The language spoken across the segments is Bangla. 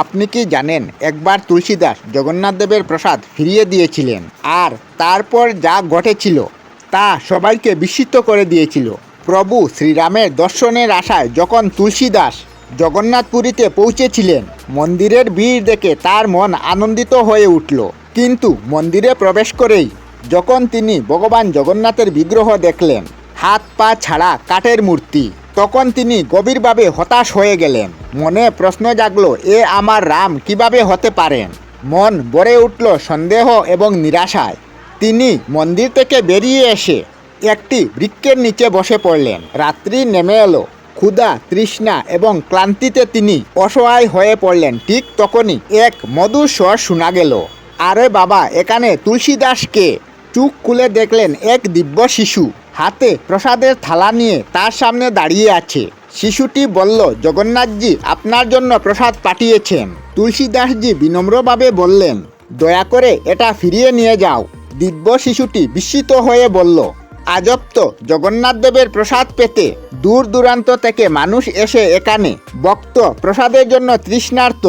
আপনি কি জানেন, একবার তুলসীদাস জগন্নাথ দেবের প্রসাদ ফিরিয়ে দিয়েছিলেন আর তারপর যা ঘটেছিল তা সবাইকে বিস্মিত করে দিয়েছিল। প্রভু শ্রীরামের দর্শনের আশায় যখন তুলসীদাস জগন্নাথপুরীতে পৌঁছেছিলেন, মন্দিরের ভিড় দেখে তার মন আনন্দিত হয়ে উঠল। কিন্তু মন্দিরে প্রবেশ করেই যখন তিনি ভগবান জগন্নাথের বিগ্রহ দেখলেন হাত পা ছাড়া কাঠের মূর্তি তখন তিনি গভীরভাবে হতাশ হয়ে গেলেন। মনে প্রশ্ন জাগলো, এ আমার রাম কীভাবে হতে পারেন? মন ভরে উঠল সন্দেহ এবং নিরাশায়। তিনি মন্দির থেকে বেরিয়ে এসে একটি বৃক্ষের নিচে বসে পড়লেন। রাত্রি নেমে এলো। ক্ষুধা, তৃষ্ণা এবং ক্লান্তিতে তিনি অসহায় হয়ে পড়লেন। ঠিক তখনই এক মধুর স্বর শোনা গেল। আরে বাবা, এখানে তুলসীদাসকে চুখ খুলে দেখলেন এক দিব্য শিশু। হাতে প্রসাদের থালা নিয়ে তার সামনে দাঁড়িয়ে আছে। শিশুটি বলল, জগন্নাথজি, আপনার জন্য প্রসাদ পাঠিয়েছেন। তুলসীদাসজি বিনম্রভাবে বললেন, দয়া করে এটা ফিরিয়ে নিয়ে যাও। দিব্য শিশুটি বিস্মিত হয়ে বলল, আজব তো, জগন্নাথ দেবের প্রসাদ পেতে দূর দূরান্ত থেকে মানুষ এসে এখানে। ভক্ত প্রসাদের জন্য তৃষ্ণার্ত।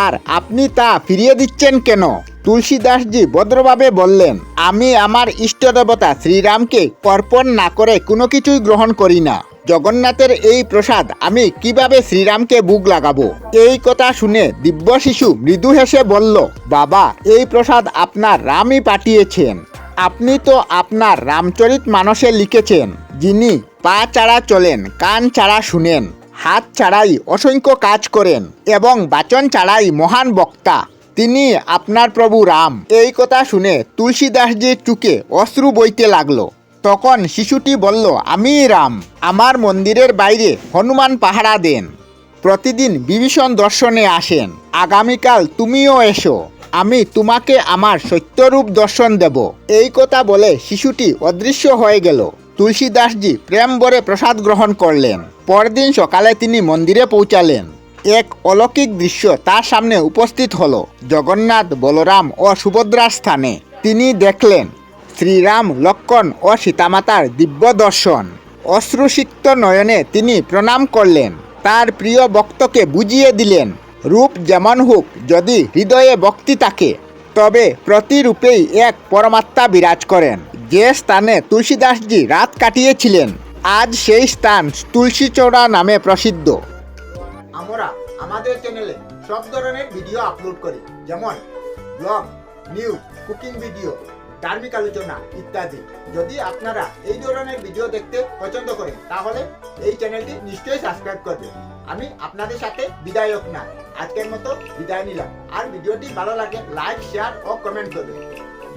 আর আপনি তা ফিরিয়ে দিচ্ছেন কেন? তুলসীদাসজি ভদ্রভাবে বললেন, আমি আমার ইষ্ট দেবতা শ্রীরামকে অর্পণ না করে কোনো কিছুই গ্রহণ করি না। জগন্নাথের এই প্রসাদ আমি কীভাবে শ্রীরামকে বুক লাগাবো? এই কথা শুনে দিব্য শিশু মৃদু হেসে বলল, বাবা, এই প্রসাদ আপনার রামই পাঠিয়েছেন। আপনি তো আপনার রামচরিত মানসে লিখেছেন, যিনি পা ছাড়া চলেন, কান ছাড়া শুনেন। হাত ছাড়াই অসংখ্য কাজ করেন এবং বাচন ছাড়াই মহান বক্তা। তিনি আপনার প্রভু রাম। এই কথা শুনে তুলসীদাসজির চুকে অশ্রু বইতে লাগল। তখন শিশুটি বলল, আমি রাম। আমার মন্দিরের বাইরে হনুমান পাহারা দেন। প্রতিদিন বিভীষণ দর্শনে আসেন। আগামীকাল তুমিও এসো। আমি তোমাকে আমার সত্যরূপ দর্শন দেব। এই কথা বলে শিশুটি অদৃশ্য হয়ে গেল। তুলসীদাসজি প্রেম ভরে প্রসাদ গ্রহণ করলেন। পরদিন সকালে তিনি মন্দিরে পৌঁছালেন। এক অলৌকিক দৃশ্য তার সামনে উপস্থিত হলো। জগন্নাথ, বলরাম ও সুভদ্রার স্থানে। তিনি দেখলেন শ্রীরাম লক্ষণ ও সীতামাতার দিব্য দর্শন। অশ্রুসিক্ত নয়নে তিনি প্রণাম করলেন। তার প্রিয় ভক্তকে বুঝিয়ে দিলেন, রূপ যেমন হোক, যদি হৃদয়ে ভক্তি থাকে, তবে প্রতিরূপেই এক পরমাত্মা বিরাজ করেন। যে স্থানে তুলসীদাসজি রাত কাটিয়েছিলেন, আজ সেই স্থান তুলসীচৌড়া নামে প্রসিদ্ধ। আমরা আমাদের চ্যানেলে সব ধরনের ভিডিও আপলোড করি, যেমন ব্লগ নিউজ কুকিং ভিডিও ধার্মিক আলোচনা ইত্যাদি। যদি আপনারা এই ধরনের ভিডিও দেখতে পছন্দ করেন, তাহলে এই চ্যানেলটি নিশ্চয়ই সাবস্ক্রাইব করবেন আমি আপনাদের সাথে বিদায়ক না, আজকের মতো বিদায় নিলাম। আর ভিডিওটি ভালো লাগে লাইক শেয়ার ও কমেন্ট করবেন